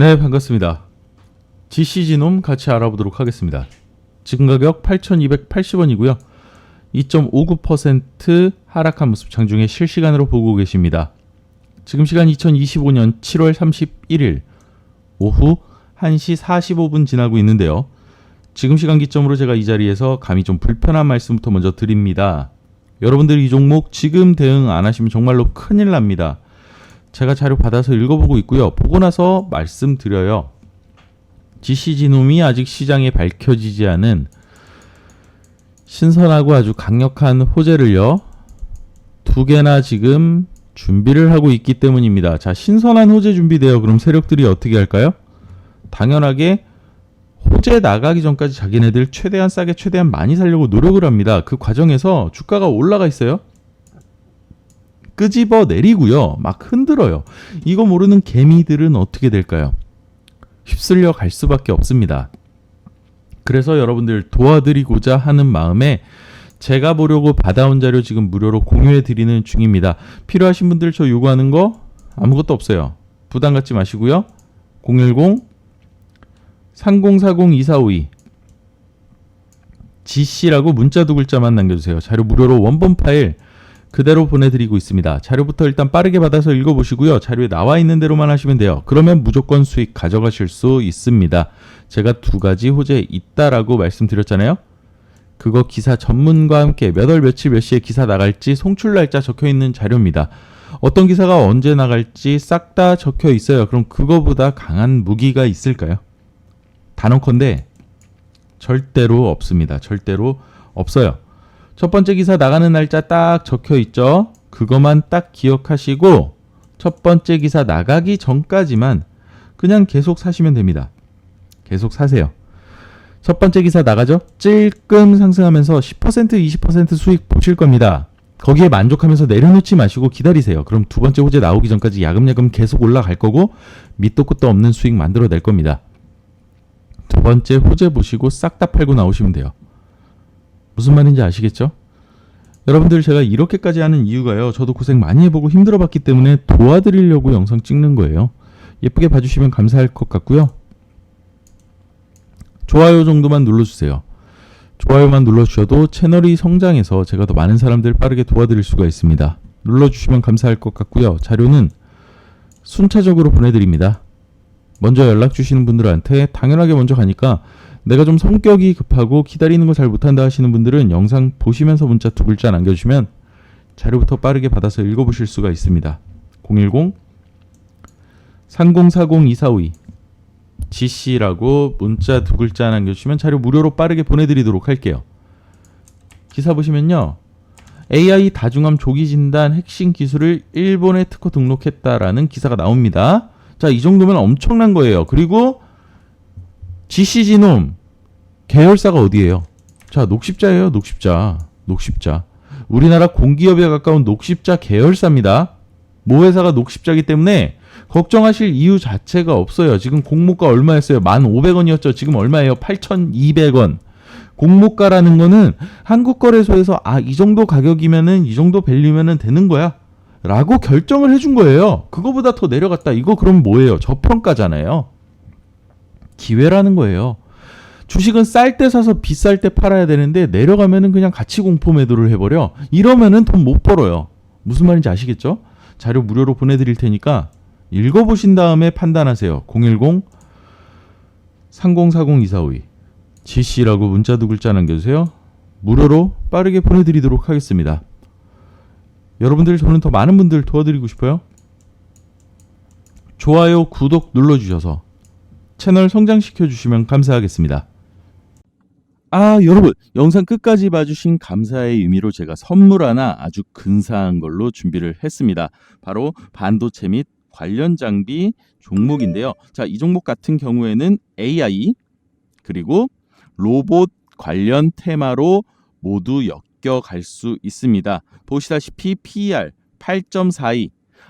네, 반갑습니다. GCG놈 같이 알아보도록 하겠습니다. 지금 가격 8,280원이고요. 2.59% 하락한 모습 장중에 실시간으로 보고 계십니다. 지금 시간 2025년 7월 31일 오후 1시 45분 지나고 있는데요. 지금 시간 기점으로 제가 이 자리에서 감히 좀 불편한 말씀부터 먼저 드립니다. 여러분들 이 종목 지금 대응 안 하시면 정말로 큰일 납니다. 제가 자료 받아서 읽어보고 있고요. 보고 나서 말씀드려요. GCG놈이 아직 시장에 밝혀지지 않은 신선하고 아주 강력한 호재를요. 두 개나 지금 준비를 하고 있기 때문입니다. 자, 신선한 호재 준비되어 그럼 세력들이 어떻게 할까요? 당연하게 호재 나가기 전까지 자기네들 최대한 싸게 최대한 많이 살려고 노력을 합니다. 그 과정에서 주가가 올라가 있어요. 끄집어 내리고요. 막 흔들어요. 이거 모르는 개미들은 어떻게 될까요? 휩쓸려 갈 수밖에 없습니다. 그래서 여러분들 도와드리고자 하는 마음에 제가 보려고 받아온 자료 지금 무료로 공유해 드리는 중입니다. 필요하신 분들 저 요구하는 거 아무것도 없어요. 부담 갖지 마시고요. 010 3040 2452 GC라고 문자 두 글자만 남겨주세요. 자료 무료로 원본 파일 그대로 보내드리고 있습니다. 자료부터 일단 빠르게 받아서 읽어보시고요. 자료에 나와 있는 대로만 하시면 돼요. 그러면 무조건 수익 가져가실 수 있습니다. 제가 두 가지 호재 있다라고 말씀드렸잖아요. 그거 기사 전문과 함께 몇 월 며칠 몇 시에 기사 나갈지 송출 날짜 적혀 있는 자료입니다. 어떤 기사가 언제 나갈지 싹 다 적혀 있어요. 그럼 그거보다 강한 무기가 있을까요? 단언컨대 절대로 없습니다. 절대로 없어요. 첫 번째 기사 나가는 날짜 딱 적혀 있죠. 그것만 딱 기억하시고 첫 번째 기사 나가기 전까지만 그냥 계속 사시면 됩니다. 계속 사세요. 첫 번째 기사 나가죠? 찔끔 상승하면서 10% 20% 수익 보실 겁니다. 거기에 만족하면서 내려놓지 마시고 기다리세요. 그럼 두 번째 호재 나오기 전까지 야금야금 계속 올라갈 거고 밑도 끝도 없는 수익 만들어낼 겁니다. 두 번째 호재 보시고 싹 다 팔고 나오시면 돼요. 무슨 말인지 아시겠죠? 여러분들 제가 이렇게까지 하는 이유가요. 저도 고생 많이 해보고 힘들어봤기 때문에 도와드리려고 영상 찍는 거예요. 예쁘게 봐주시면 감사할 것 같고요. 좋아요 정도만 눌러주세요. 좋아요만 눌러주셔도 채널이 성장해서 제가 더 많은 사람들 빠르게 도와드릴 수가 있습니다. 눌러주시면 감사할 것 같고요. 자료는 순차적으로 보내드립니다. 먼저 연락 주시는 분들한테 당연하게 먼저 가니까 내가 좀 성격이 급하고 기다리는 거 잘 못한다 하시는 분들은 영상 보시면서 문자 두 글자 남겨주시면 자료부터 빠르게 받아서 읽어보실 수가 있습니다. 010 3040 2452 GC라고 문자 두 글자 남겨주시면 자료 무료로 빠르게 보내드리도록 할게요. 기사 보시면요. AI 다중암 조기 진단 핵심 기술을 일본에 특허 등록했다라는 기사가 나옵니다. 자, 이 정도면 엄청난 거예요. 그리고 GCG놈 계열사가 어디예요? 자, 녹십자예요. 녹십자. 녹십자. 우리나라 공기업에 가까운 녹십자 계열사입니다. 모 회사가 녹십자기 때문에 걱정하실 이유 자체가 없어요. 지금 공모가 얼마였어요? 1,500원이었죠. 지금 얼마예요? 8,200원. 공모가라는 거는 한국거래소에서 아, 이 정도 가격이면은 이 정도 밸류면은 되는 거야. 라고 결정을 해준 거예요. 그거보다 더 내려갔다. 이거 그럼 뭐예요? 저평가잖아요. 기회라는 거예요. 주식은 쌀 때 사서 비쌀 때 팔아야 되는데 내려가면은 그냥 가치 공포 매도를 해버려. 이러면은 돈 못 벌어요. 무슨 말인지 아시겠죠? 자료 무료로 보내드릴 테니까 읽어보신 다음에 판단하세요. 010 3040 2452 GC라고 문자 두 글자 남겨주세요. 무료로 빠르게 보내드리도록 하겠습니다. 여러분들 저는 더 많은 분들 도와드리고 싶어요. 좋아요, 구독 눌러주셔서 채널 성장시켜 주시면 감사하겠습니다. 아, 여러분, 영상 끝까지 봐주신 감사의 의미로 제가 선물 하나 아주 근사한 걸로 준비를 했습니다. 바로 반도체 및 관련 장비 종목인데요. 자, 이 종목 같은 경우에는 AI 그리고 로봇 관련 테마로 모두 엮여갈 수 있습니다. 보시다시피 PER 8.42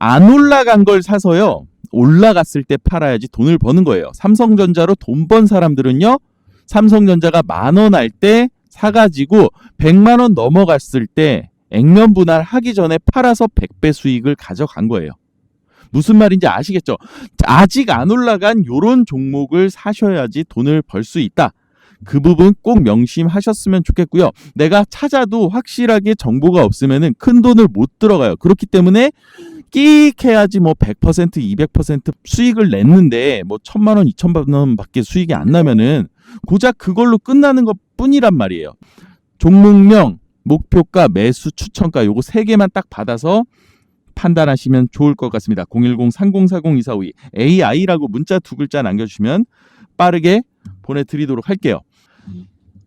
안 올라간 걸 사서요. 올라갔을 때 팔아야지 돈을 버는 거예요. 삼성전자로 돈 번 사람들은요. 삼성전자가 만 원 할 때 사가지고 100만 원 넘어갔을 때 액면 분할 하기 전에 팔아서 100배 수익을 가져간 거예요. 무슨 말인지 아시겠죠? 아직 안 올라간 요런 종목을 사셔야지 돈을 벌 수 있다. 그 부분 꼭 명심하셨으면 좋겠고요. 내가 찾아도 확실하게 정보가 없으면은 큰 돈을 못 들어가요. 그렇기 때문에 끼익 해야지 뭐 100%, 200% 수익을 냈는데 뭐 천만 원, 이천만 원밖에 수익이 안 나면은 고작 그걸로 끝나는 것 뿐이란 말이에요. 종목명, 목표가, 매수, 추천가 요거 세 개만 딱 받아서 판단하시면 좋을 것 같습니다. 010-3040-2452 AI라고 문자 두 글자 남겨주시면 빠르게 보내드리도록 할게요.